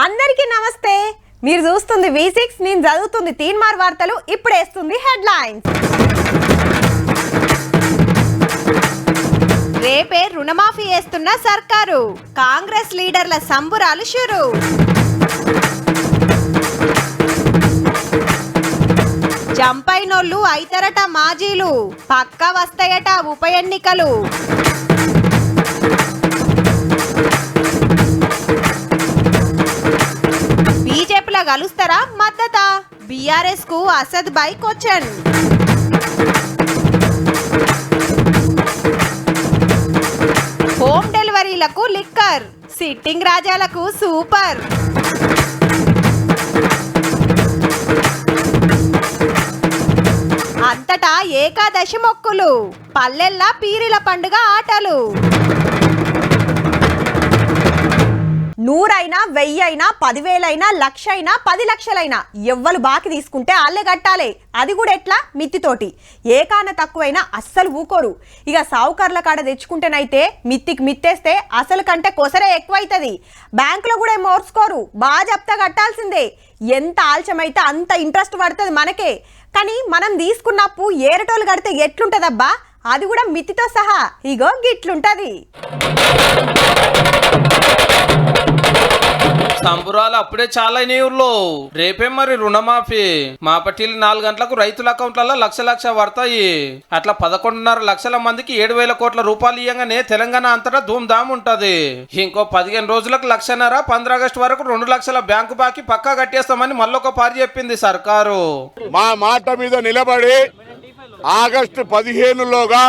అందరికీ నమస్తే. మీరు చూస్తుంది వి సిక్స్ నేను చదువుతుంది తీన్మార్ వార్తలు ఇప్పుడు వేస్తుంది రేపే రుణమాఫీ వేస్తున్న సర్కారు. కాంగ్రెస్ లీడర్ల సంబురాలు షురు. జంపైనోళ్ళు అయితరట మాజీలు. పక్క వస్తాయట ఉప ఎన్నికలు. బీజేపీలో కలుస్తారా? మద్దత? బీఆర్ఎస్కు అసద్ బై క్వశ్చన్. హోమ్ డెలివరీలకు లిక్కర్ సిట్టింగ్ రాజాలకు సూపర్. అంతటా ఏకాదశి మొక్కులు పల్లెల్లా పీరిల పండుగ ఆటలు. నూరైనా వెయ్యి అయినా పదివేలైనా లక్ష అయినా పది లక్షలైనా ఎవ్వరు బాకి తీసుకుంటే అల్లే కట్టాలి. అది కూడా ఎట్లా? మిత్తితోటి. ఏకాన తక్కువైనా అస్సలు ఊకోరు. ఇక సావుకార్ల కాడ తెచ్చుకుంటేనైతే మిత్తికి మిత్తేస్తే అసలు కంటే కొసరే ఎక్కువైతుంది. బ్యాంకులో కూడా మోర్చుకోరు బాగా చెప్తా కట్టాల్సిందే. ఎంత ఆలస్యమైతే అంత ఇంట్రెస్ట్ పడుతుంది మనకే. కానీ మనం తీసుకున్నప్పు ఏరటోలు కడితే ఎట్లుంటుందబ్బా? అది కూడా మితితో సహా. ఇగో గిట్లుంటది. సంబురాలు అప్పుడే చాలా అయినాయి ఊర్లో. రేపే మరి రుణమాఫీ. మా పట్టిలు నాలుగు గంటలకు రైతుల అకౌంట్లలో లక్ష లక్ష పడతాయి. అట్లా పదకొండున్నర లక్షల మందికి ఏడు వేల కోట్ల రూపాయలు ఇయ్యంగానే తెలంగాణ అంతటా ధూమ్ధామ్ ఉంటది. ఇంకో పదిహేను రోజులకు లక్షన్నర పంద్ర ఆగస్టు వరకు రెండు లక్షల బ్యాంకు బాకీ పక్కా కట్టేస్తామని మళ్ళొక పారి చెప్పింది సర్కారు. మా మాట మీద నిలబడి ఆగస్టు పదిహేనులోగా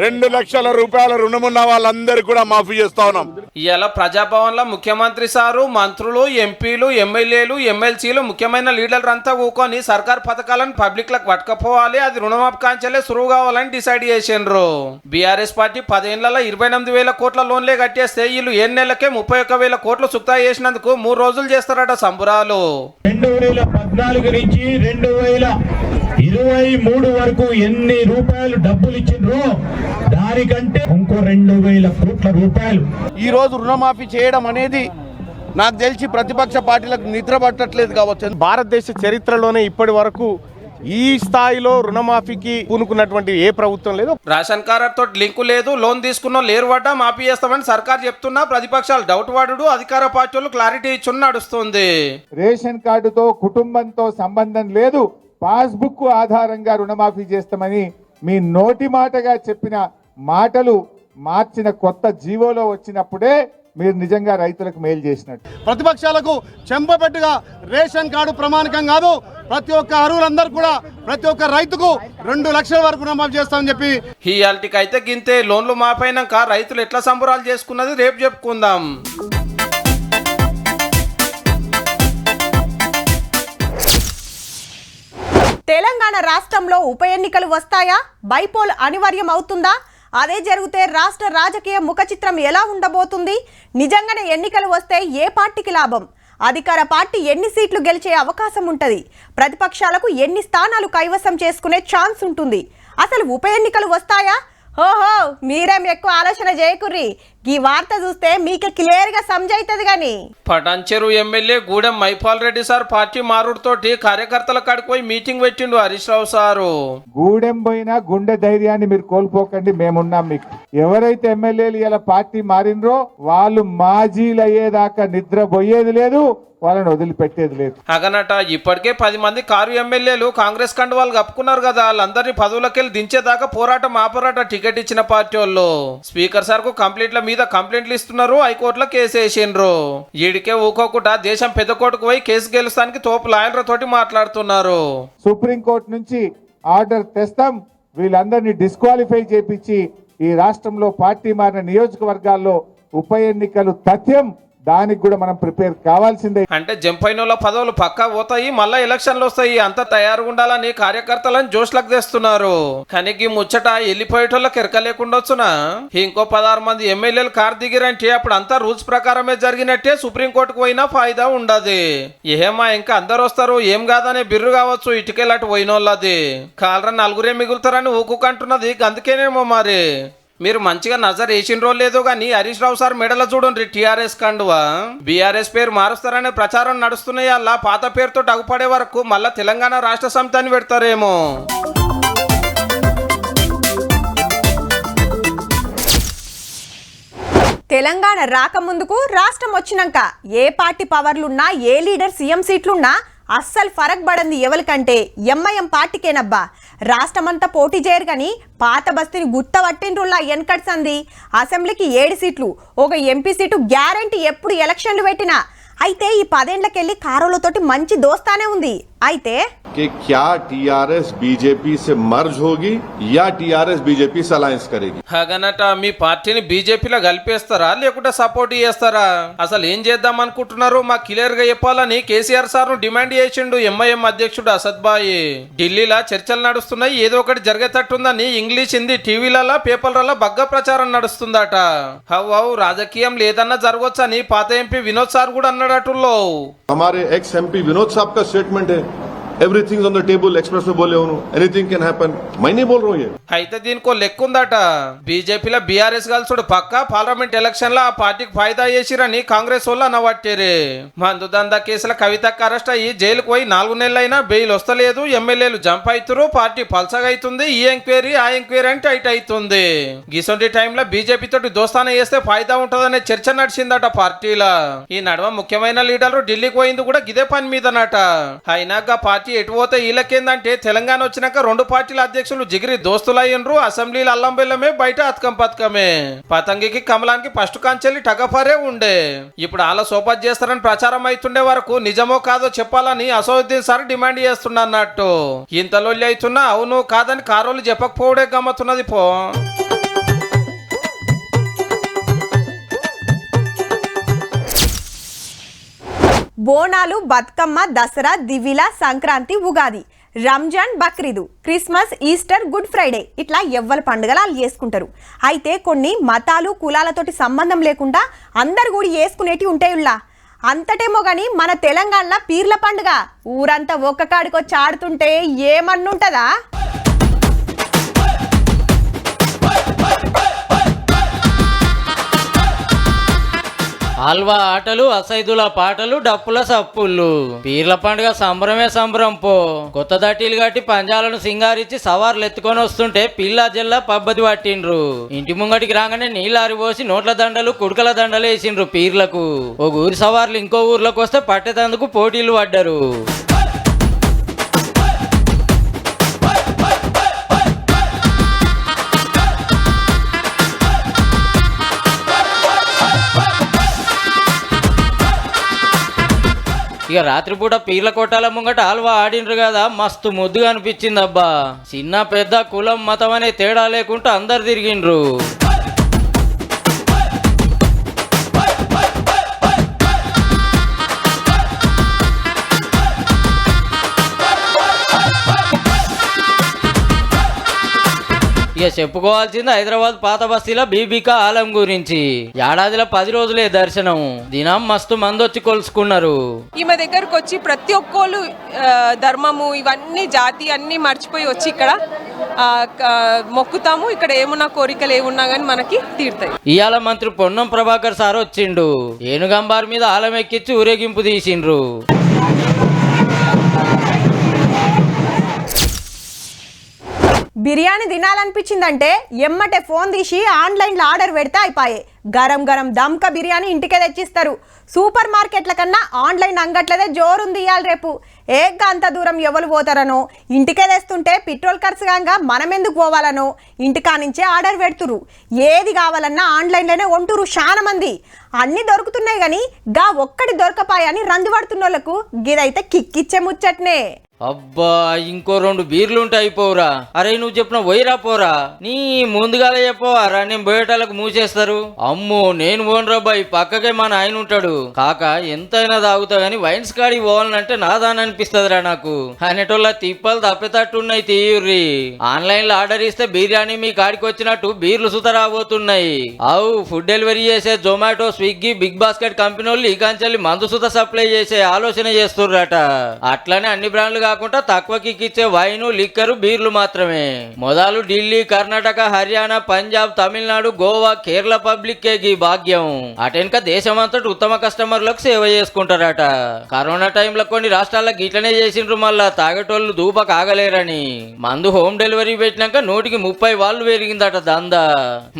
రెండు లక్షల రూపాయల రుణమున్న వాళ్ళందరికీ కూడా మాఫీ చేస్తా ఉన్నాం. ఇవాళ ప్రజాభవన్లో ముఖ్యమంత్రి సారు మంత్రులు ఎంపీలు ఎమ్మెల్యేలు ఎమ్మెల్సీలు ముఖ్యమైన లీడర్లు అంతా కూకొని సర్కార్ పథకాలను పబ్లిక్లకు పట్టుకపోవాలి అది రుణమాఫీ కాంచెలే సురువు కావాలని డిసైడ్ చేసిండ్రు. బీఆర్ఎస్ పార్టీ పదేళ్ళలో ఇరవై ఎనిమిది వేల కోట్ల లోన్లే కట్టేస్తే వీళ్ళు ఏ నెలకే ముప్పై ఒక్క వేల కోట్లు సుక్తా చేసినందుకు మూడు రోజులు చేస్తారట సంబురాలు. రెండు వేల పద్నాలుగు నుంచి రెండు వేల ఇరవై మూడు వరకు ఎన్ని రూపాయలు డబ్బులు ఇచ్చిండ్రో దానికంటే ఇంకో రెండు వేల కోట్ల రూపాయలు. ఈ రోజు రుణమాఫీ చేయడం అనేది నాకు తెలిసి ప్రతిపక్ష పార్టీలకు నిద్ర పట్టట్లేదు కావచ్చు. భారతదేశ చరిత్రలోనే ఇప్పటి వరకు ఈ స్థాయిలో రుణమాఫీకి పూనుకున్నటువంటి ఏ ప్రభుత్వం లేదు. రేషన్ కార్డు తోటి లింకు లేదు లోన్ తీసుకున్న లేరు పడ్డా మాఫీ చేస్తామని సర్కార్ చెప్తున్నా ప్రతిపక్షాలు డౌట్ వాడుడు అధికార పార్టీ వాళ్ళు క్లారిటీ ఇచ్చి నడుస్తుంది. రేషన్ కార్డుతో కుటుంబంతో సంబంధం లేదు. పాస్బుక్ ఆధారంగా రుణమాఫీ చేస్తామని మీ నోటి మాటగా చెప్పిన మాటలు మార్చిన కొత్త జీవోలో వచ్చినప్పుడే మీరు నిజంగా రైతులకు మేలు చేసినట్టు. ప్రతిపక్షాలకు చెంపపెట్టుగా రేషన్ కార్డు ప్రమాణికం కాదు. ప్రతి ఒక్క అర్హులందరూ కూడా ప్రతి ఒక్క రైతుకు రెండు లక్షల వరకు రుణమాఫీ చేస్తామని చెప్పి ఈ అల్టికి అయితే గింతే లోన్లు మాపైనాక రైతులు ఎట్లా సంబరాలు చేసుకున్నది రేపు చెప్పుకుందాం. తెలంగాణ రాష్ట్రంలో ఉప ఎన్నికలు వస్తాయా? బైపోల్ అనివార్యం అవుతుందా అదే జరిగితే రాష్ట్ర రాజకీయ ముఖచిత్రం ఎలా ఉండబోతుంది? నిజంగానే ఎన్నికలు వస్తే ఏ పార్టీకి లాభం? అధికార పార్టీ ఎన్ని సీట్లు గెలిచే అవకాశం ఉంటుంది? ప్రతిపక్షాలకు ఎన్ని స్థానాలు కైవసం చేసుకునే ఛాన్స్ ఉంటుంది? అసలు ఉప ఎన్నికలు వస్తాయా? ఓహో మీరేం ఎక్కువ ఆలోచన చేయకుర్రి. ఈ వార్త చూస్తే మీకు క్లియర్గా సమజైతుంది కానీ Patancheru MLA Gudem Mahipal Reddy sir party మారుడుతోటి కార్యకర్తల కాడికి పోయి మీటింగ్ పెట్టిండు హరీష్ రావు సారు. గూడెం పోయినా గుండె ధైర్యాన్ని మీరు కోల్పోకండి మేమున్నాం మీకు. ఎవరైతే ఎమ్మెల్యేలు ఇలా పార్టీ మారినరో వాళ్ళు మాజీలు అయ్యేదాకా నిద్ర పోయేది లేదు వాళ్ళని వదిలిపెట్టేది లేదు. అగనట ఇప్పటికే పది మంది కారు ఎమ్మెల్యేలు కాంగ్రెస్ కండువాలు కప్పుకున్నారు కదా వాళ్ళందరినీ పదవులకెళ్ళి దించేదాకా పోరాటం ఆపరాట టికెట్ ఇచ్చిన పార్టీ వాళ్ళు. స్పీకర్ సార్కు కంప్లైంట్ల మీద కంప్లైంట్లు ఇస్తున్నారు. హైకోర్టులో కేసు వేసిండ్రు. ఈడికే ఊకోకుండా దేశం పెద్ద కోర్టుకు పోయి కేసు గెలుస్తానికి తోపు లాయర్ల తోటి మాట్లాడుతున్నారు. సుప్రీంకోర్టు నుంచి ఆర్డర్ తెస్తాం. వీళ్ళందరినీ డిస్క్వాలిఫై చేపించి ఈ రాష్ట్రంలో పార్టీ మారిన నియోజకవర్గాల్లో ఉప ఎన్నికలు తథ్యం దానికి కూడా మనం ప్రిపేర్ కావాల్సిందే. అంటే జంపైనోళ్ళ పదవులు పక్కా పోతాయి మళ్ళా ఎలక్షన్లు వస్తాయి అంతా తయారుగా ఉండాలని కార్యకర్తలను జోష్లకు తెస్తున్నారు. కానీ ఈ ముచ్చట వెళ్ళిపోయేటోళ్ళకి ఎరక లేకుండా వచ్చునా? ఇంకో పదహారు మంది ఎమ్మెల్యేలు కార్ దిగిరంటే అప్పుడు అంతా రూల్స్ ప్రకారమే జరిగినట్టే సుప్రీంకోర్టుకు పోయినా ఫాయిదా ఉండదు. ఏమా ఇంకా అందరు వస్తారు ఏం కాదనే బిర్రు కావచ్చు ఇటుకెళ్ళటు పోయినోళ్ళది. కాలరా నలుగురే మిగులుతారని ఊకుకంటున్నది అందుకేనేమో మరి. మీరు మంచిగా నజర్ వేసిన లేదో కానీ హరీష్ రావు సార్ మెడల చూడండి టీఆర్ఎస్ కండువా? బీఆర్ఎస్ పేరు మారుస్తారనే ప్రచారం నడుస్తున్నాయి అలా పాత పేరుతో అగుపడే వరకు మళ్ళా తెలంగాణ రాష్ట్ర సమితాన్ని పెడతారేమో. తెలంగాణ రాకముందుకు రాష్ట్రం వచ్చినాక ఏ పార్టీ పవర్లున్నా ఏ లీడర్ సీఎం సీట్లున్నా అస్సలు ఫరక్ పడంది ఎవరికంటే ఎంఐఎం పార్టీకేనబ్బా. రాష్ట్రమంతా పోటీ చేయరు కానీ పాత బస్తీని గుత్త ఎన్కట్స్ అంది అసెంబ్లీకి ఏడు సీట్లు ఒక ఎంపీ సీటు గ్యారంటీ ఎప్పుడు ఎలక్షన్లు పెట్టినా. అయితే ఈ పదేండ్లకెళ్ళి కారోలతోటి మంచి దోస్తానే ఉంది. అయితే క్యా టిఆర్ఎస్ బీజేపీ మర్జ్ హోగి యా టిఆర్ఎస్ బీజేపీ అలయన్స్ కరేగి హగనట మీ పార్టీని బీజేపీలో కలిపేస్తారా? లేకుంటే సపోర్ట్ చేస్తారా అసలు ఏం చేద్దాం అనుకుంటున్నారు? మా క్లియర్గా చెప్పాలని కేసీఆర్ సార్ను డిమాండ్ చేసిండు ఎంఐఎం అధ్యక్షుడు అసద్ బాయి. ఢిల్లీలా చర్చలు నడుస్తున్నాయి. ఏదో ఒకటి జరిగేటట్టుందని ఇంగ్లీష్ హిందీ టీవీలలో పేపర్లలో బగ్గ ప్రచారం నడుస్తుందట. హౌ రాజకీయం లేదన్నా జరగొచ్చని పాత ఎంపీ వినోద్ సార్ కూడా అన్నాడటుల్లో హమారే ఎక్స్ ఎంపీ వినోద్ సాబ్ కా statement high everything on the table express బోలే అవును. ఎనీథింగ్ కెన్ మైనే బోల్ అయితే దీనికో లెక్క ఉందట బీజేపీలో బీఆర్ఎస్ కలిసుడు పక్క పార్లమెంట్ ఎలక్షన్లో ఆ పార్టీకి ఫాయిదా చేసిరని కాంగ్రెస్ వాళ్ళు అనవట్టేరే మందు దంద కేసుల కవితకు అరెస్ట్ అయ్యి జైలుకు పోయి నాలుగు నెలలైనా బెయిల్ వస్తలేదు. ఎమ్మెల్యేలు జంప్ అవుతురు పార్టీ పల్సగా అవుతుంది. ఈ ఎంక్వైరీ ఆ ఎంక్వైరీ అంటే టైట్ అవుతుంది. గిసొంటి టైంలో బీజేపీ తోటి దోస్తాన చేస్తే ఫాయిదా ఉంటదనే చర్చ నడిచిందట పార్టీలా. ఈ నడవ ముఖ్యమైన లీడర్లు ఢిల్లీకి పోయింది కూడా గిదే పని మీదనట. అయినాక పార్టీ ఎటు పోతే వీళ్ళకేందంటే తెలంగాణ వచ్చినాక రెండు పార్టీల అధ్యక్షులు జిగిరి దోస్తులయ్యిండ్రు అసెంబ్లీలు అల్లం బెల్లమే బయట అతకం పతకమే. పతంగికి కమలానికి ఫస్ట్ కాంచెల్లి టగఫరే ఉండే. ఇప్పుడు అలా సోపత్ చేస్తారని ప్రచారం అవుతుండే వరకు నిజమో కాదో చెప్పాలని అసౌద్దీన్ సార్ డిమాండ్ చేస్తున్నా అన్నట్టు. ఇంతలో అవుతున్నా అవును కాదని కారోలు చెప్పకపోవడే గమ్మతున్నది పో. Bonalu Bathukamma Dasara దివిల Sankranti Ugadi Ramzan Bakrid Christmas Easter Good Friday ఇట్లా ఎవ్వరి పండుగలు వాళ్ళు చేసుకుంటారు. అయితే కొన్ని మతాలు కులాలతోటి సంబంధం లేకుండా అందరు కూడా వేసుకునేటివి ఉంటాయుల్లా. అంతటేమో కానీ మన తెలంగాణలో పీర్ల పండుగ. ఊరంతా ఒక్క కాడికి వచ్చి ఆడుతుంటే ఏమన్నుంటదా? హల్వా ఆటలు అసైదుల పాటలు డప్పుల సప్పుళ్ళు పీర్ల పండుగ సంబరమే సంబరం పో. కొత్త దట్టీలు కట్టి పంజాలను సింగారించి సవార్లు ఎత్తుకొని వస్తుంటే పిల్ల జిల్లా పబ్బతి పట్టిండ్రు. ఇంటి ముంగటికి రాగానే నీళ్ళారి పోసి నోట్ల దండలు కుడుకల దండలు వేసిండ్రు పీర్లకు. ఒక ఊరి సవార్లు ఇంకో ఊర్లోకి వస్తే పట్టేతందుకు పోటీలు పడ్డారు. ఇక రాత్రిపూట పీర్ల కొట్టాల ముంగట హల్వా ఆడిండ్రు కదా మస్తు ముద్దుగా అనిపించింది అబ్బా చిన్న పెద్ద కులం మతం అనే తేడా లేకుండా అందరు తిరిగిండ్రు. ఇక చెప్పుకోవాల్సింది హైదరాబాద్ పాత బస్తీల బీబీకా ఆలం గురించి. ఏడాదిలో పది రోజులే దర్శనం. దినం మస్తు మంది వచ్చి కొలుసుకున్నారు. ఈమె దగ్గరకు వచ్చి ప్రతి ఒక్కళ్ళు ధర్మము ఇవన్నీ జాతి అన్నీ మర్చిపోయి వచ్చి ఇక్కడ ఆ, క- మొక్కుతాము. ఇక్కడ ఏమున్నా కోరికలు ఏమున్నా కానీ మనకి తీరుతాయి. ఇయాల మంత్రి పొన్నం ప్రభాకర్ సార్ వచ్చిండు. ఏనుగంబార్ మీద ఆలం ఎక్కించి ఊరేగింపు తీసిండ్రు. బిర్యానీ తినాలనిపించిందంటే ఎమ్మటే ఫోన్ తీసి ఆన్లైన్లో ఆర్డర్ పెడితే అయిపోయే. గరం గరం దమ్క బిర్యానీ ఇంటికే తెచ్చిస్తారు. సూపర్ మార్కెట్ల కన్నా ఆన్లైన్ అంగట్లదే జోరుంది ఇవాళ రేపు. ఏగ్గా అంత దూరం ఎవరు పోతారనో? ఇంటికే తెస్తుంటే పెట్రోల్ ఖర్చు కాగా మనం ఎందుకు పోవాలనో? ఇంటికా నుంచే ఆర్డర్ పెడుతురు. ఏది కావాలన్నా ఆన్లైన్లోనే ఒంటురు చాలా మంది. అన్నీ దొరుకుతున్నాయి కానీ గా ఒక్కటి దొరకపాయని రందు పడుతున్న వాళ్ళకు గిదైతే కిక్కిచ్చే ముచ్చట్నే. అబ్బా ఇంకో రెండు బీర్లు ఉంటే అయిపోవురా. అరే నువ్వు చెప్పిన పోయిరా పోరా. నీ ముందుగాలే చెప్పవారా నేను బయటలకు మూసేస్తారు. అమ్మో నేను పోను ఈ పక్కకే మా నాయన ఉంటాడు. కాక ఎంతైనా తాగుతా గానీ వైన్స్ కాడికి పోవాలంటే నాదాని అనిపిస్తుందిరా నాకు. అనేటోళ్ళ తిప్పలు తప్పేటట్టు ఉన్నాయి తీయుర్రి. ఆన్లైన్లో ఆర్డర్ ఇస్తే బిర్యానీ మీ కాడికి వచ్చినట్టు బీర్లు సుత రాబోతున్నాయి. అవు ఫుడ్ డెలివరీ చేసే Zomato Swiggy Big Basket company వాళ్ళు ఈ కాంచెల్లి మందు సుత సప్లై చేసే ఆలోచన చేస్తుర్రట. అట్లనే అన్ని బ్రాండ్లు కాకుండా తక్కువకి ఇచ్చే వైను లిక్కరు బీర్లు మాత్రమే. మొదలు ఢిల్లీ కర్ణాటక హర్యానా పంజాబ్ తమిళనాడు గోవా కేరళ పబ్లిక్ కే ఈ భాగ్యం. అటెన్క దేశమంతటి ఉత్తమ కస్టమర్లకు సేవ చేసుకుంటారట. కరోనా టైంలో కొన్ని రాష్ట్రాలకు ఇట్లనే చేసిండ్రు మళ్ళా తాగేటోళ్ళు దూప కాగలేరని మందు హోమ్ డెలివరీ పెట్టినాక నూటికి ముప్పై వాళ్ళు పెరిగిందట దందా.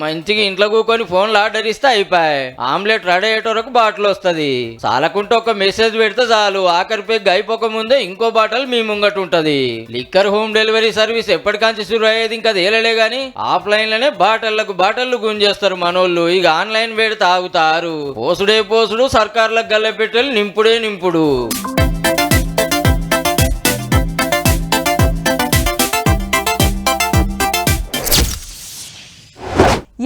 మంచిగా ఇంట్లో కూకొని ఫోన్లు ఆర్డర్ ఇస్తే అయిపోయి. ఆమ్లెట్ రెడీ అయ్యేటోరకు బాటిల్ వస్తది. చాలకుంటే ఒక మెసేజ్ పెడితే చాలు. ఆఖరి పెగ్ అయిపోక ముందే ఇంకో బాటలు మీ ముంగట ఉంటది. లిక్కర్ హోమ్ డెలివరీ సర్వీస్ ఎప్పటికాంచి శురు అయ్యేది ఇంకా తేలలే గాని ఆఫ్లైన్లోనే బాటళ్ళకు బాటళ్ళు గుంజేస్తారు మనోళ్ళు. ఇక ఆన్లైన్ వేడి తాగుతారు పోసుడే పోసుడు సర్కార్లకు గల్లె పెట్టెలు నింపుడే నింపుడు.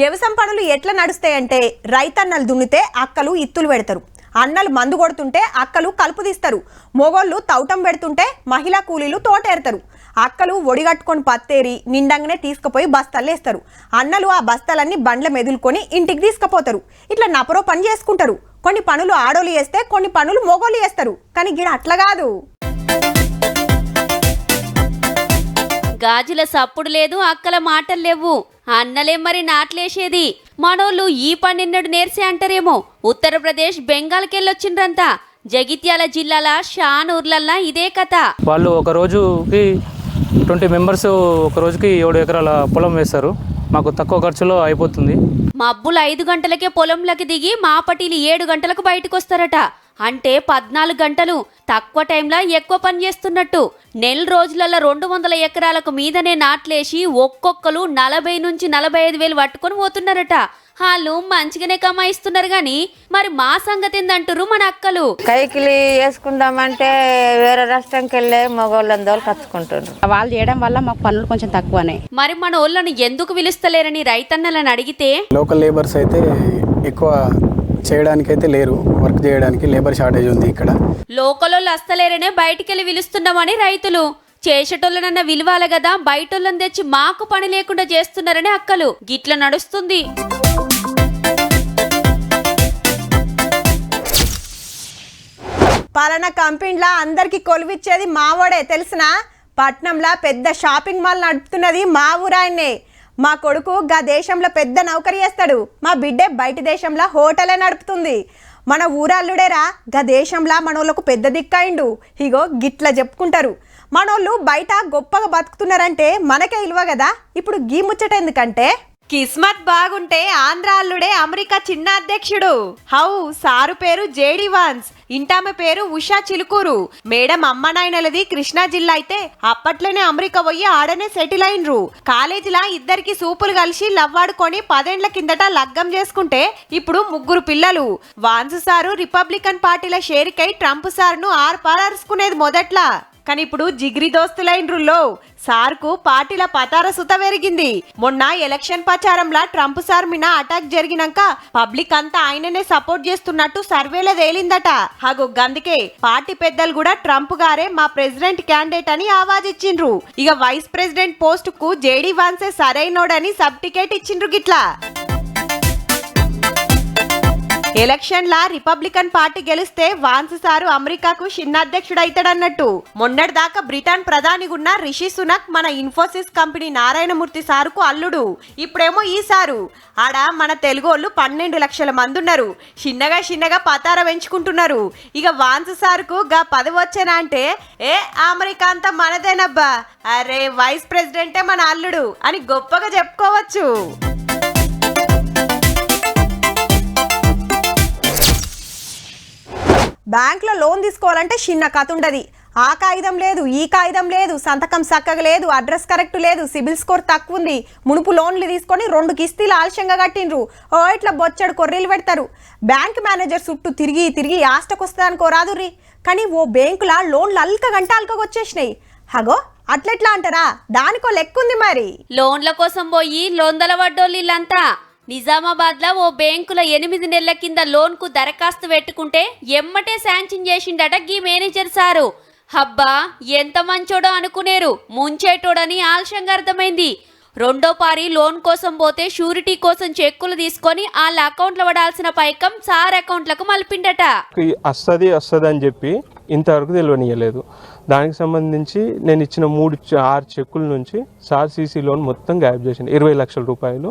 వ్యవసాయం పనులు ఎట్లా నడుస్తాయంటే రైతన్నలు దున్నితే అక్కలు ఇత్తులు పెడతారు. అన్నలు మందు కొడుతుంటే అక్కలు కలుపు తీస్తారు. మొగోళ్ళు తౌటం పెడుతుంటే మహిళా కూలీలు తోటేరుతారు. అక్కలు ఒడిగట్టుకొని పత్తేరి నిండంగానే తీసుకుపోయి బస్తాలేస్తారు అన్నలు ఆ బస్తాలన్నీ బండ్ల మెదులుకొని ఇంటికి తీసుకుపోతారు. ఇట్లా నపరో పని చేసుకుంటారు. కొన్ని పనులు ఆడోళ్ళు చేస్తే కొన్ని పనులు మొగోళ్ళు చేస్తారు. కానీ గిడ అట్లా కాదు. గాజుల సప్పుడు లేదు అక్కల మాటలు లేవు. అన్నలే మరి నాట్లేసేది. మనోళ్ళు ఈ పన్నెన్నడు నేర్సే అంటారేమో. ఉత్తరప్రదేశ్ బెంగాల్కెళ్ళొచ్చిండ్రంతా. జగిత్యాల జిల్లాల షాన్ ఊర్లల్లా ఇదే కథ. వాళ్ళు ఒక రోజుకి ట్వంటీ మెంబర్స్ ఒక రోజుకి ఏడు ఎకరాల పొలం వేస్తారు. మాకు తక్కువ ఖర్చులో అయిపోతుంది. మబ్బులు ఐదు గంటలకే పొలంలోకి దిగి మాపటీలు ఏడు గంటలకు బయటకు వస్తారట అంటే పద్నాలుగు గంటలు. తక్కువ టైంలో ఎక్కువ పని చేస్తున్నట్టు. నెల రోజులలో రెండు వందల ఎకరాలకు మీదనే నాట్లేసి ఒక్కొక్కరు నలభై నుంచి నలభై ఐదు వేలు పట్టుకొని పోతున్నారట. వాళ్ళు మంచిగానే కమాయిస్తున్నారు గాని మరి మా సంగతి ఏందంటారు మన అక్కలు? కైకిలి వేసుకుందామంటే వేరే రాష్ట్రంకి వెళ్ళే మగవాళ్ళని దోలు కచ్చుకుంటున్నారు. వాళ్ళు చేయడం వల్ల మాకు పనులు కొంచెం తక్కువనే. మరి మన వాళ్ళను ఎందుకు పిలుస్తలేరని రైతన్నలను అడిగితే? లోకల్ లేబర్స్ అయితే ఎక్కువ చేయడానికైతే లేరు. వర్క్ చేయడానికి లేబర్ షార్టేజ్ ఉంది ఇక్కడ. లోకలోళ్ళు అస్తలేరనే బయటికెళ్ళి పిలుస్తున్నామని రైతులు. చేసేటోళ్ళనన్న విలువాల కదా బయటోళ్ళని తెచ్చి మాకు పని లేకుండా చేస్తున్నారని అక్కలు. గిట్ల నడుస్తుంది. పలానా కంపెనీలా అందరికి కొలువిచ్చేది మావోడే తెలిసిన? పట్నంలో పెద్ద షాపింగ్ మాల్ నడుపుతున్నది మా ఊరాయన్నే మా కొడుకు గా దేశంలో పెద్ద నౌకరి చేస్తాడు మా బిడ్డే బయట దేశంలో హోటలే నడుపుతుంది. మన ఊరల్లుడేరా గా దేశంలో మనోళ్ళకు పెద్ద దిక్కయిండు. ఇగో గిట్ల చెప్పుకుంటారు. మనోళ్ళు బయట గొప్పగా బతుకుతున్నారంటే మనకే ఇలువ కదా ఇప్పుడు గీ ముచ్చట ఎందుకంటే? కిస్మత్ బాగుంటే ఆంధ్ర అల్లుడే అమెరికా చిన్న అధ్యక్షుడు. హౌ సారు పేరు జేడీ వాన్స్. ఇంటామె పేరు ఉషా చిలుకూరు. మేడం అమ్మ నాయనలది కృష్ణా జిల్లా అయితే అప్పట్లోనే అమెరికా పోయి ఆడనే సెటిల్ అయినరు. కాలేజీలా ఇద్దరికి సూపులు కలిసి లవ్వాడుకొని పదేండ్ల కిందట లగ్గం చేసుకుంటే ఇప్పుడు ముగ్గురు పిల్లలు. వాన్స్ సారు రిపబ్లికన్ పార్టీల షేరికై ట్రంప్ సార్ను ఆర్ మొదట్లా. కానీ ఇప్పుడు జిగ్రి దోస్తులైనరులో సార్కు పార్టీల పతార సుత పెరిగింది మొన్న ఎలక్షన్ ప్రచారంలో ట్రంప్ సార్ మీద అటాక్ జరిగినాక పబ్లిక్ అంతా ఆయననే సపోర్ట్ చేస్తున్నట్టు సర్వేలో తేలిందట. హగు గందుకే పార్టీ పెద్దలు కూడా ట్రంప్ గారే మా ప్రెసిడెంట్ క్యాండిడేట్ అని ఆవాజిచ్చిండ్రు. ఇక వైస్ ప్రెసిడెంట్ పోస్ట్కు జేడీ వాన్సే సరైనోడని సబ్ టికెట్ ఇచ్చిండ్రు గిట్లా. ఎలక్షన్ లా రిపబ్లికన్ పార్టీ గెలిస్తే వాన్స్ సారు అమెరికాకు చిన్న అధ్యక్షుడు అవుతాడన్నట్టు మొన్నటి దాకా బ్రిటన్ ప్రధానిగున్న రిషి సునక్ మన ఇన్ఫోసిస్ కంపెనీ నారాయణమూర్తి సారుకు అల్లుడు. ఇప్పుడేమో ఈ సారు. ఆడ మన తెలుగోళ్ళు పన్నెండు లక్షల మంది ఉన్నారు చిన్నగా చిన్నగా పతార పెంచుకుంటున్నారు. ఇక వాన్స్ సారుకు గా పదవి వచ్చేనా అంటే ఏ అమెరికా అంతా మనదేనబ్బా. అరే వైస్ ప్రెసిడెంటే మన అల్లుడు అని గొప్పగా చెప్పుకోవచ్చు. బ్యాంక్లో లోన్ తీసుకోవాలంటే చిన్న కథ ఉండదు. ఆ కాగితం లేదు ఈ కాగితం లేదు సంతకం చక్కగా లేదు అడ్రస్ కరెక్ట్ లేదు సిబిల్ స్కోర్ తక్కువ ఉంది. మునుపు లోన్లు తీసుకొని రెండు కిస్తీలు ఆలస్యంగా కట్టిండ్రు. ఓ ఇట్లా బొచ్చడు కొర్రీలు పెడతారు. బ్యాంక్ మేనేజర్ చుట్టూ తిరిగి తిరిగి ఆస్టకు వస్తుందనుకో రాదు రీ. కానీ ఓ బ్యాంకులా లోన్లు అల్క గంట అల్కగా వచ్చేసినాయి. హగో అట్లెట్లా అంటారా? దానికో లెక్కుంది మరి. లోన్ల కోసం పోయి లోందల వడ్డోళ్ళు ఇల్లంతా. నిజామాబాద్లో ఓ బ్యాంకుల ఎనిమిది నెలల కింద లోన్కు దరఖాస్తు పెట్టుకుంటే ఎమ్మటే శాంక్షన్ చేసిండట గీ మేనేజర్ సారు. హబ్బా ఎంత మంచోడో అనుకునేరు. ముంచేటోడని ఆలస్యంగా అర్థమైంది. రెండో పారి లోన్ కోసం పోతే షూరిటీ కోసం చెక్కులు తీసుకొని వాళ్ళ అకౌంట్లో పడాల్సిన పైకం సార్ అకౌంట్లకు మలిపిండట. వస్తుంది వస్తుంది అని చెప్పి ఇంతవరకు తెలియనియలేదు దానికి సంబంధించి నేను ఇచ్చిన మూడు ఆరు చెక్కుల నుంచి సార్ సీసీ లోన్ మొత్తం గ్యాప్ చేసింది ఇరవై లక్షల రూపాయలు.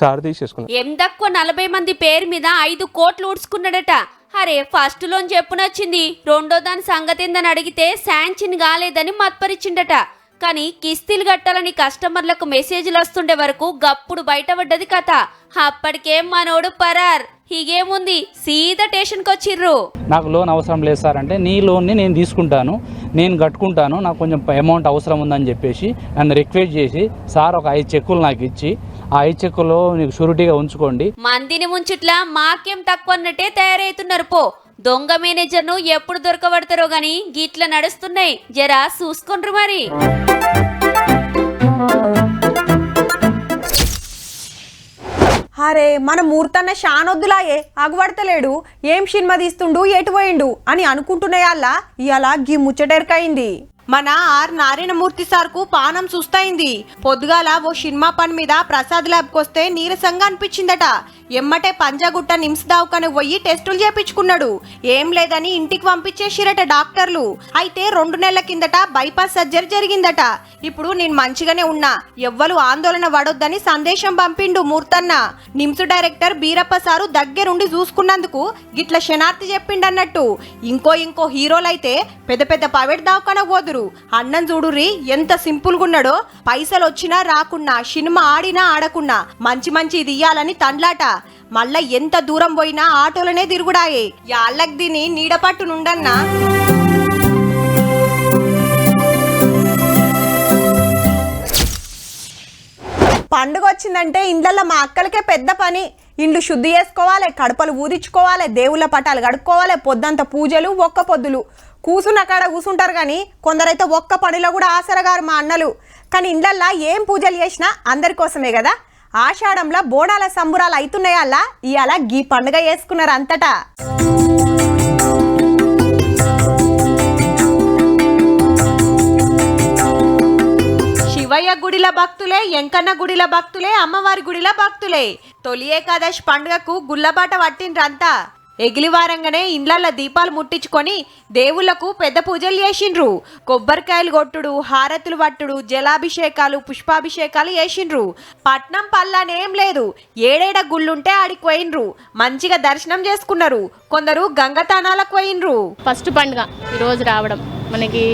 సార్ తీసేసుకున్నాను ఎం తక్కువ నలభై మంది పేరు మీద ఐదు కోట్లు ఊడ్చుకున్నాడట. అరే ఫస్ట్ లోన్ చెప్పునొచ్చింది రెండో దాని సంగతి ఏందని అడిగితే శాంక్షన్ కాలేదని మత్పరిచిండట. కానీ కిస్తీలు కట్టాలని కస్టమర్లకు మెసేజ్లు వస్తుండే వరకు గప్పుడు బయటపడ్డది కథ. అప్పటికేం మనోడు పరార్. హీగేముంది సీదా స్టేషన్కి వచ్చిర్రు. నాకు లోన్ అవసరం లేదు సార్ అంటే నీ లోన్ని నేను తీసుకుంటాను. నేను కట్టుకుంటాను. నాకు కొంచెం అమౌంట్ అవసరం ఉందని చెప్పేసి నన్ను రిక్వెస్ట్ చేసి సార్ ఒక ఐదు చెక్కులు నాకు ఇచ్చి ఆ ఐదు చెక్కులు నీకు షూరిటీగా ఉంచుకోండి. మందిని ముంచుట్లా మాకేం తక్కువ అన్నట్టే తయారవుతున్నారు పో. దొంగ మేనేజర్ను ఎప్పుడు దొరకబడతారో గాని గిట్ల నడుస్తున్నాయి. జరా చూసుకుండ్రు మరి. అరే మన మూర్తన్న షానొద్దులాయే అగుపడతలేడు ఏం సినిమా తీస్తుండు ఎటు పోయిండు అని అనుకుంటున్నాయల్లా? ఇవాళ గీ ముచ్చటెరకైంది. మన ఆర్ నారాయణమూర్తి సార్కు పానం సుస్తయింది. పొద్దుగాల ఓ సినిమా పని మీద ప్రసాద్ ల్యాబ్కి వస్తే నీరసంగా అనిపించిందట. ఎమ్మటే పంజాగుట్ట నిమ్స్ దావకానికి పోయి టెస్టులు చేపించుకున్నాడు. ఏం లేదని ఇంటికి పంపించేసిరట డాక్టర్లు. అయితే రెండు నెలల కిందట బైపాస్ సర్జరీ జరిగిందట. ఇప్పుడు నేను మంచిగానే ఉన్నా. ఎవ్వరు ఆందోళన పడొద్దని సందేశం పంపిండు మూర్తన్న. నిమ్స్ డైరెక్టర్ బీరప్ప సారు దగ్గరుండి చూసుకున్నందుకు గిట్ల శనార్థి చెప్పిండన్నట్టు. ఇంకో ఇంకో హీరోలైతే పెద్ద పెద్ద ప్రైవేట్ దావకాన పోదురు. అన్నం చూడుర్రి ఎంత సింపుల్ గున్నాడో పైసలు వచ్చినా రాకున్నా సినిమా ఆడినా ఆడకున్నా. మంచి మంచి ఇది ఇయ్యాలని తండ్లాట. మళ్ళా ఎంత దూరం పోయినా ఆటోలనే తిరుగుడాయే. యాళ్ళకి దీని నీడపట్టు నుండన్నా. పండుగ వచ్చిందంటే ఇండ్లలో మా అక్కలకే పెద్ద పని. ఇండ్లు శుద్ధి చేసుకోవాలి కడపలు ఊదించుకోవాలి దేవుళ్ళ పటాలు కడుక్కోవాలి పొద్దంత పూజలు ఒక్క పొద్దులు. కూసున్న కాడ కూసుంటారు కానీ కొందరైతే ఒక్క పనిలో కూడా ఆసరగారు మా అన్నలు. కానీ ఇండ్లల్లో ఏం పూజలు చేసినా అందరి కోసమే కదా. ఆషాఢంలో బోనాల సంబురాలు అవుతున్నాయల్లా ఇవాళ గీ పండుగ వేసుకున్నారు అంతటా. శివయ్య గుడిల భక్తులే ఎంకన్న గుడిల భక్తులే అమ్మవారి గుడిల భక్తులే. తొలి ఏకాదశి పండుగకు గుల్లబాట పట్టిండ్రంతా. ఎగిలివారంగానే ఇండ్లల్ల దీపాలు ముట్టించుకొని దేవుళ్ళకు పెద్ద పూజలు చేసిండ్రు. కొబ్బరికాయలు కొట్టుడు హారతులు పట్టుడు జలాభిషేకాలు పుష్పాభిషేకాలు చేసిండ్రు. పట్నం పల్లానేం లేదు. ఏడేడ గుళ్ళుంటే ఆడికి పోయిండ్రు. మంచిగా దర్శనం చేసుకున్నారు. కొందరు గంగతానాలకు పోయిండ్రు. ఫస్ట్ పండుగ ఈరోజు రావడం మనకి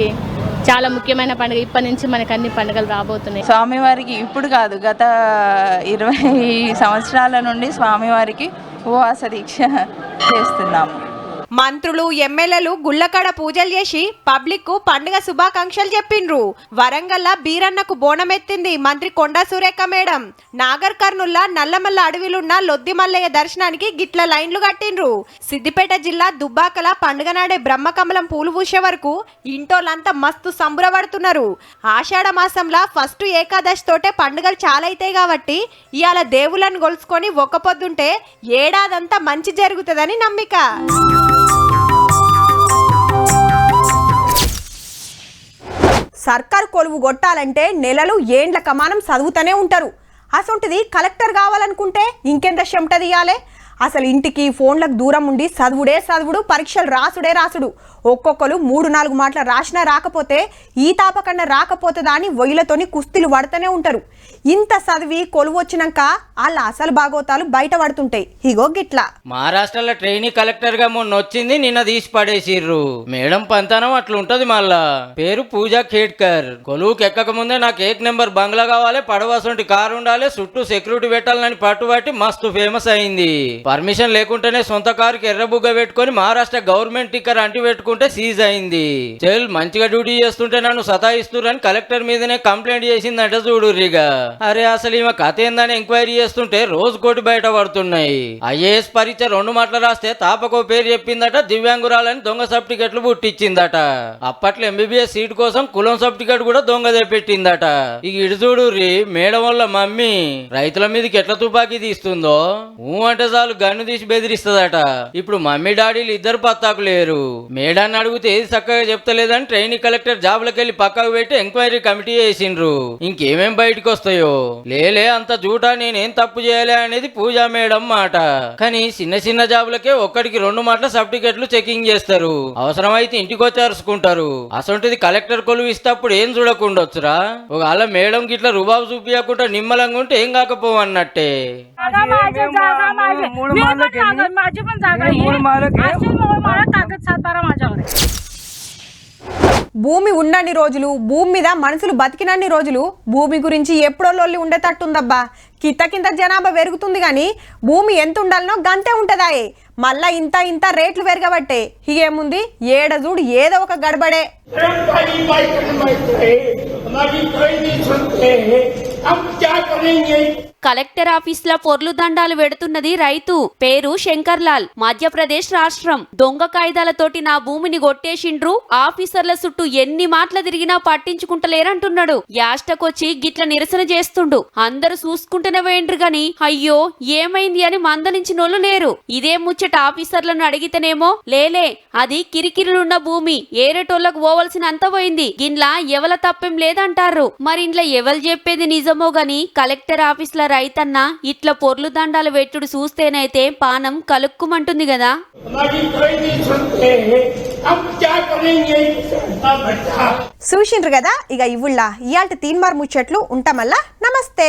చాలా ముఖ్యమైన పండుగ. ఇప్పటి నుంచి మనకి అన్ని పండుగలు రాబోతున్నాయి. స్వామివారికి ఇప్పుడు కాదు గత ఇరవై సంవత్సరాల నుండి స్వామివారికి ఉపవాస దీక్ష చేస్తున్నాము. మంత్రులు ఎమ్మెల్యేలు గుళ్ళకాడ పూజలు చేసి పబ్లిక్కు పండుగ శుభాకాంక్షలు చెప్పిండ్రు. వరంగల్ల బీరన్నకు బోనమెత్తింది మంత్రి కొండా సురేఖ మేడం. నాగర్ కర్నూల్లా నల్లమల్ల అడవిలున్న లొద్ది మల్లయ్య దర్శనానికి గిట్ల లైన్లు కట్టిండ్రు. సిద్దిపేట జిల్లా దుబ్బాకల పండుగ నాడే బ్రహ్మకమలం పూలు పూసే వరకు ఇంటోళ్ళంతా మస్తు సంబరపడుతున్నారు ఆషాఢ మాసంలో ఫస్ట్ ఏకాదశి తోటే పండుగలు చాలా అవుతాయి కాబట్టి ఇవాళ దేవుళ్ళని గొలుసుకొని ఒక్క పొద్దుంటే ఏడాదంతా మంచి జరుగుతుందని నమ్మిక. సర్కారు కొలువు కొట్టాలంటే నెలలు ఏండ్ల కమానం చదువుతూనే ఉంటారు. అసొంటిది కలెక్టర్ కావాలనుకుంటే ఇంకెంత చెమట తీయాలి? అసలు ఇంటికి ఫోన్లకు దూరం ఉండి చదువుడే చదువుడు పరీక్షలు రాసుడే రాసుడు. ఒక్కొక్కరు మూడు నాలుగు మాటలు రాసినా రాకపోతే ఈ తాపకన్నా రాకపోతుందా అని వయ్యలతోని కుస్తీలు పడుతూనే ఉంటారు. ఇంత చదివి కొలువు వచ్చినాక వాళ్ళ అసలు బాగోతాలు బయట పడుతుంటాయి. ఇగో గిట్లా. మహారాష్ట్రలో ట్రైనీ కలెక్టర్గా మొన్న వచ్చింది నిన్న తీసి పడేసిర్రు. మేడం పంతనం అట్లుంటది మళ్ళా. పేరు పూజా ఖేడ్కర్. కొలువుకి ఎక్కక ముందే నాకు ఏక్ నెంబర్ బంగ్లా కావాలి పడవసంటి కారు ఉండాలి చుట్టూ సెక్యూరిటీ పెట్టాలని పట్టుబట్టి మస్తు ఫేమస్ అయింది. పర్మిషన్ లేకుంటేనే సొంత కారుకి ఎర్రబుగ్గ పెట్టుకొని మహారాష్ట్ర గవర్నమెంట్ టిక్కర్ అంటి పెట్టుకుంటే సీజ్ అయింది. చెల్ మంచిగా డ్యూటీ చేస్తుంటే నన్ను సతాయిస్తురని కలెక్టర్ మీదనే కంప్లైంట్ చేసిందంట చూడుర్రిగా. అరే అసలు ఈమె కథ ఏందని ఎంక్వైరీ చేస్తుంటే రోజు కోటి బయట పడుతున్నాయి. ఐఏఎస్ పరీక్ష రెండు మాటలు రాస్తే తాపకో పేరు చెప్పిందట దివ్యాంగురాలని దొంగ సర్టిఫికెట్లు పుట్టించిందట అప్పట్లో ఎంబీబీఎస్ సీట్ కోసం కులం సర్టిఫికెట్ కూడా దొంగ పెట్టిందట ఇక ఇటు చూడు మేడం వల్ల మమ్మీ. రైతుల మీదకి ఎట్లా తుపాకీ తీస్తుందో? ఊ అంటే చాలు గన్ను తీసి బెదిరిస్తుందట. ఇప్పుడు మమ్మీ డాడీలు ఇద్దరు పత్తాకు లేరు. మేడాన్ని అడిగితే ఏది చక్కగా చెప్తలేదని ట్రైనింగ్ కలెక్టర్ జాబ్లకి వెళ్ళి పక్కకు పెట్టి ఎంక్వైరీ కమిటీ వేసిండ్రు. ఇంకేమేం బయటకు వస్తాయో లేలే అంత జూటా నేనేం తప్పు చేయలే అనేది పూజా మేడం మాట. కానీ చిన్న చిన్న జాబులకే ఒక్కడికి రెండు మాటల సర్టిఫికెట్లు చెకింగ్ చేస్తారు. అవసరమైతే ఇంటికి వచ్చి అసొంటిది కలెక్టర్ కొలువు ఇస్తేప్పుడు ఏం చూడకుండొచ్చురా? ఒకవేళ మేడం గిట్ల రుబాబు చూపించకుండా నిమ్మలంగా ఉంటే ఏం కాకపోవన్నట్టే. భూమి ఉన్నన్ని రోజులు భూమి మీద మనుషులు బతికినన్ని రోజులు భూమి గురించి ఎప్పుడో లొల్లి ఉండేటట్టుందబ్బా. కింద కింద జనాభా పెరుగుతుంది కానీ భూమి ఎంత ఉండాలనో గంతే ఉంటదాయే. మళ్ళా ఇంత ఇంత రేట్లు పెరగబట్టే. ఇగేముంది ఏడ చూడు ఏదో ఒక గడబడే. కలెక్టర్ ఆఫీస్ పొర్లు దండాలు పెడుతున్నది రైతు. పేరు శంకర్ లాల్ మధ్యప్రదేశ్ రాష్ట్రం. దొంగ కాయిదాలతోటి నా భూమిని కొట్టేసిండ్రు. ఆఫీసర్ల చుట్టూ ఎన్ని మాటలు తిరిగినా పట్టించుకుంటలేరంటున్నాడు. యాష్టకొచ్చి గిట్ల నిరసన చేస్తుండు. అందరూ చూసుకుంటూనే పోయిండ్రు గాని అయ్యో ఏమైంది అని మందలించినోళ్ళు లేరు. ఇదే ముచ్చట ఆఫీసర్లను అడిగితేనేమో లేలే అది కిరికిరులున్న భూమి. ఏరేటోళ్ళకు పోవలసిన అంత పోయింది. గిన్లా ఎవల తప్పేం లేదంటారు మరి ఇంట్లో ఎవరు చెప్పేది నిజమో గాని కలెక్టర్ ఆఫీస్ రైతన్న ఇట్లా పొర్లు దండాలు పెట్టుడు చూస్తేనైతే పానం కలుక్కుమంటుంది కదా చూసిండ్రు కదా ఇక ఇవుళ్ళ ఇయాల్టి తీన్మార్ ముచ్చట్లు ఉంటామల్లా. నమస్తే.